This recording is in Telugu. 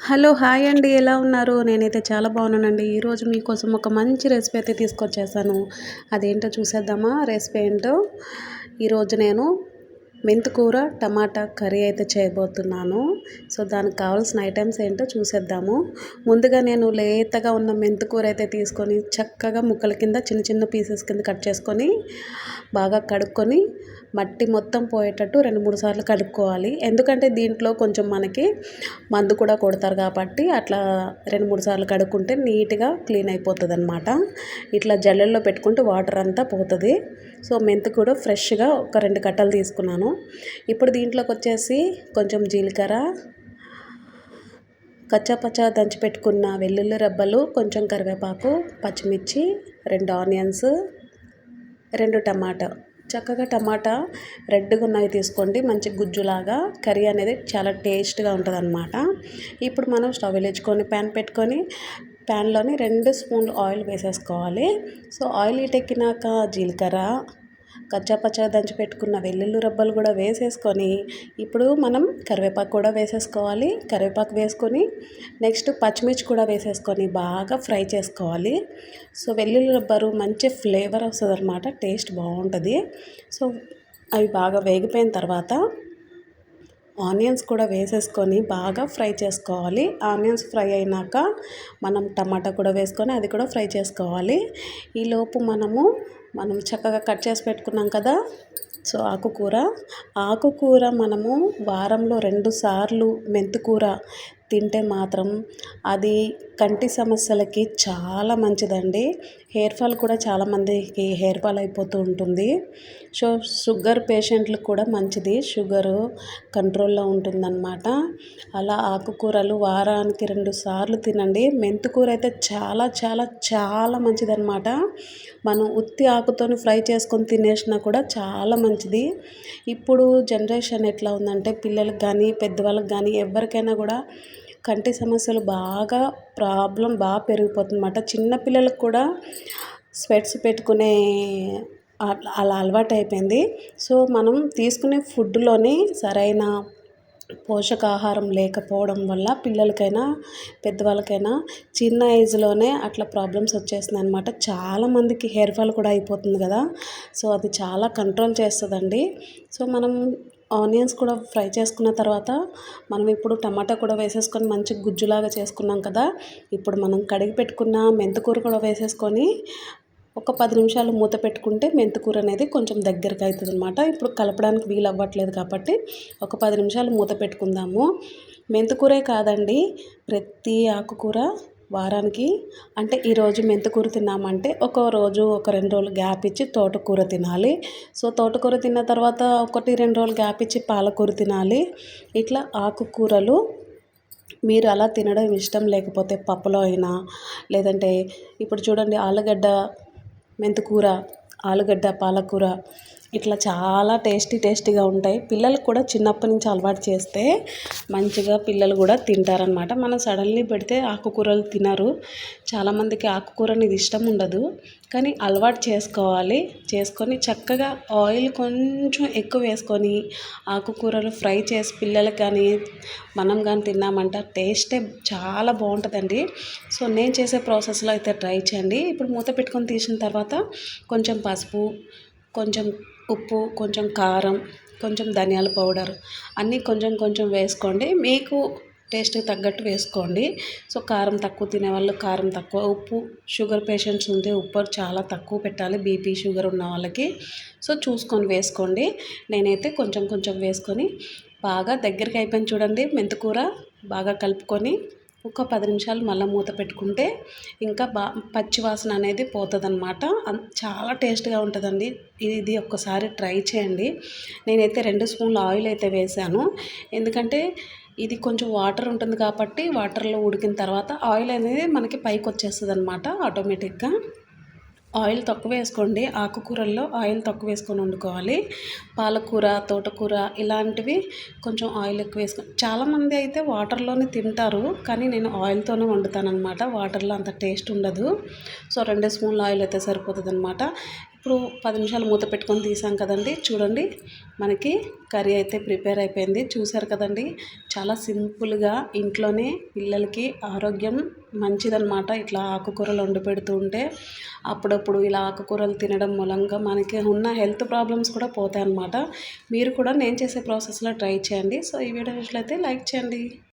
హలో హాయ్ అండి. ఎలా ఉన్నారు? నేనైతే చాలా బాగున్నానండి. ఈరోజు మీకోసం ఒక మంచి రెసిపీ అయితే తీసుకొచ్చేసాను. అదేంటో చూసేద్దామా? రెసిపీ ఏంటో? ఈరోజు నేను మెంతికూర టమాటా కర్రీ అయితే చేయబోతున్నాను. సో దానికి కావాల్సిన ఐటమ్స్ ఏంటో చూసేద్దాము. ముందుగా నేను లేతగా ఉన్న మెంతికూర అయితే తీసుకొని చక్కగా ముక్కల కింద చిన్న చిన్న పీసెస్ కింద కట్ చేసుకొని బాగా కడుక్కొని మట్టి మొత్తం పోయేటట్టు రెండు మూడు సార్లు కడుక్కోవాలి. ఎందుకంటే దీంట్లో కొంచెం మనకి మందు కూడా కొడతారు కాబట్టి అట్లా రెండు మూడు సార్లు కడుక్కుంటే నీట్గా క్లీన్ అయిపోతుంది అనమాట ఇట్లా జల్లెల్లో పెట్టుకుంటే వాటర్ అంతా పోతుంది. సో మెంతి కూడా ఫ్రెష్గా ఒక రెండు కట్టలు తీసుకున్నాను. ఇప్పుడు దీంట్లోకి వచ్చేసి కొంచెం జీలకర్ర కచ్చాపచ్చా దంచి పెట్టుకున్న వెల్లుల్లి రబ్బలు కొంచెం కరివేపాకు పచ్చిమిర్చి రెండు ఆనియన్స్ రెండు టమాటా. చక్కగా టమాటా రెడ్గా ఉన్నవి తీసుకోండి మంచి గుజ్జులాగా. కర్రీ అనేది చాలా టేస్ట్గా ఉంటుంది అనమాట ఇప్పుడు మనం స్టవ్ వెలిగించుకొని ప్యాన్ పెట్టుకొని ప్యాన్లోని రెండు స్పూన్లు ఆయిల్ వేసేసుకోవాలి. సో ఆయిల్ ఇటెక్కినాక జీలకర్ర కచ్చాపచ్చా దంచి పెట్టుకున్న వెల్లుల్లి రబ్బలు కూడా వేసేసుకొని ఇప్పుడు మనం కరివేపాకు కూడా వేసేసుకోవాలి. కరివేపాకు వేసుకొని నెక్స్ట్ పచ్చిమిర్చి కూడా వేసేసుకొని బాగా ఫ్రై చేసుకోవాలి. సో వెల్లుల్లి రబ్బరు మంచి ఫ్లేవర్ వస్తుంది అనమాట టేస్ట్ బాగుంటుంది. సో అవి బాగా వేగిపోయిన తర్వాత ఆనియన్స్ కూడా వేసేసుకొని బాగా ఫ్రై చేసుకోవాలి. ఆనియన్స్ ఫ్రై అయినాక మనం టమాటా కూడా వేసుకొని అది కూడా ఫ్రై చేసుకోవాలి. ఈలోపు మనము మనం చక్కగా కట్ చేసి పెట్టుకున్నాం కదా? సో ఆకుకూర. ఆకుకూర మనము వారంలో రెండు సార్లు మెంతికూర తింటే మాత్రం అది కంటి సమస్యలకి చాలా మంచిదండి. హెయిర్ ఫాల్ కూడా చాలామందికి హెయిర్ ఫాల్ అయిపోతూ ఉంటుంది. సో షుగర్ పేషెంట్లకు కూడా మంచిది. షుగరు కంట్రోల్లో ఉంటుందన్నమాట. అలా ఆకుకూరలు వారానికి రెండు సార్లు తినండి. మెంతికూర అయితే చాలా చాలా చాలా మంచిదన్నమాట. మనం ఉత్తి ఆకుతోని ఫ్రై చేసుకొని తినేసినా కూడా చాలా మంచిది. ఇప్పుడు జనరేషన్ ఎట్లా ఉందంటే పిల్లలకు కానీ పెద్దవాళ్ళకి కానీ ఎవరికైనా కూడా కంటి సమస్యలు బాగా ప్రాబ్లం బాగా పెరిగిపోతుందన్నమాట చిన్నపిల్లలకు కూడా స్పెట్స్ పెట్టుకునే అలా అలవాటు అయిపోయింది. సో మనం తీసుకునే ఫుడ్లోని సరైన పోషకాహారం లేకపోవడం వల్ల పిల్లలకైనా పెద్దవాళ్ళకైనా చిన్న ఏజ్లోనే అట్లా ప్రాబ్లమ్స్ వచ్చేస్తుంది అనమాట చాలామందికి హెయిర్ ఫాల్ కూడా అయిపోతుంది కదా. సో అది చాలా కంట్రోల్ చేస్తుందండి. సో మనం ఆనియన్స్ కూడా ఫ్రై చేసుకున్న తర్వాత మనం ఇప్పుడు టమాటా కూడా వేసేసుకొని మంచి గుజ్జులాగా చేసుకున్నాం కదా ఇప్పుడు మనం కడిగి పెట్టుకున్న మెంతకూర కూడా వేసేసుకొని ఒక పది నిమిషాలు మూత పెట్టుకుంటే మెంతికూర అనేది కొంచెం దగ్గరకు అవుతుంది అనమాట ఇప్పుడు కలపడానికి వీలు అవ్వట్లేదు కాబట్టి ఒక పది నిమిషాలు మూత పెట్టుకుందాము. మెంతికూరే కాదండి ప్రతి ఆకుకూర వారానికి అంటే ఈరోజు మెంతికూర తిన్నామంటే ఒక రోజు ఒక రెండు రోజులు గ్యాప్ ఇచ్చి తోటకూర తినాలి. సో తోటకూర తిన్న తర్వాత ఒకటి రెండు రోజులు గ్యాప్ ఇచ్చి పాలకూర తినాలి. ఇట్లా ఆకుకూరలు మీరు అలా తినడం ఇష్టం లేకపోతే పప్పులో అయినా లేదంటే ఇప్పుడు చూడండి ఆలుగడ్డ మెంతికూర ఆలుగడ్డ పాలకూర ఇట్లా చాలా టేస్టీ టేస్టీగా ఉంటాయి. పిల్లలకు కూడా చిన్నప్పటి నుంచి అలవాటు చేస్తే మంచిగా పిల్లలు కూడా తింటారనమాట మనం సడన్లీ పెడితే ఆకుకూరలు తినరు. చాలామందికి ఆకుకూర అనేది ఇష్టం ఉండదు. కానీ అలవాటు చేసుకోవాలి. చేసుకొని చక్కగా ఆయిల్ కొంచెం ఎక్కువ వేసుకొని ఆకుకూరలు ఫ్రై చేసి పిల్లలకు కానీ మనం కానీ తిన్నామంటే టేస్టే చాలా బాగుంటుందండి. సో నేను చేసే ప్రాసెస్లో అయితే ట్రై చేయండి. ఇప్పుడు మూత పెట్టుకొని తీసిన తర్వాత కొంచెం పసుపు కొంచెం ఉప్పు కొంచెం కారం కొంచెం ధనియాల పౌడర్ అన్నీ కొంచెం కొంచెం వేసుకోండి. మీకు టేస్ట్కి తగ్గట్టు వేసుకోండి. సో కారం తక్కువ తినే వాళ్ళు కారం తక్కువ ఉప్పు షుగర్ పేషెంట్స్ ఉంటే ఉప్పు చాలా తక్కువ పెట్టాలి. బీపీ షుగర్ ఉన్న వాళ్ళకి. సో చూసుకొని వేసుకోండి. నేనైతే కొంచెం కొంచెం వేసుకొని బాగా దగ్గరికి అయిపోయింది చూడండి మెంతికూర. బాగా కలుపుకొని ఒక పది నిమిషాలు మళ్ళీ మూత పెట్టుకుంటే ఇంకా బా పచ్చివాసన అనేది పోతుందన్నమాట. చాలా టేస్ట్గా ఉంటుందండి. ఇది ఒక్కసారి ట్రై చేయండి. నేనైతే రెండు స్పూన్లు ఆయిల్ అయితే వేసాను. ఎందుకంటే ఇది కొంచెం వాటర్ ఉంటుంది కాబట్టి వాటర్లో ఉడికిన తర్వాత ఆయిల్ అనేది మనకి పైకి వచ్చేస్తుంది అనమాట ఆటోమేటిక్గా. ఆయిల్ తక్కువ వేసుకోండి. ఆకుకూరల్లో ఆయిల్ తక్కువ వేసుకొని వండుకోవాలి. పాలకూర తోటకూర ఇలాంటివి కొంచెం ఆయిల్ ఎక్కువ వేసుకొని చాలామంది అయితే వాటర్లోనే తింటారు. కానీ నేను ఆయిల్తోనే వండుతాను అనమాట వాటర్లో అంత టేస్ట్ ఉండదు. సో రెండు స్పూన్ల ఆయిల్ అయితే సరిపోతుంది అనమాట ఇప్పుడు పది నిమిషాలు మూత పెట్టుకొని తీసాం కదండి. చూడండి మనకి కర్రీ అయితే ప్రిపేర్ అయిపోయింది. చూసారు కదండి చాలా సింపుల్గా ఇంట్లోనే పిల్లలకి ఆరోగ్యం మంచిదనమాట ఇట్లా ఆకుకూరలు వండి పెడుతూ ఉంటే అప్పుడప్పుడు ఇలా ఆకుకూరలు తినడం మూలంగా మనకి ఉన్న హెల్త్ ప్రాబ్లమ్స్ కూడా పోతాయి అన్నమాట మీరు కూడా నేను చేసే ప్రాసెస్లో ట్రై చేయండి. సో ఈ వీడియో అయితే లైక్ చేయండి.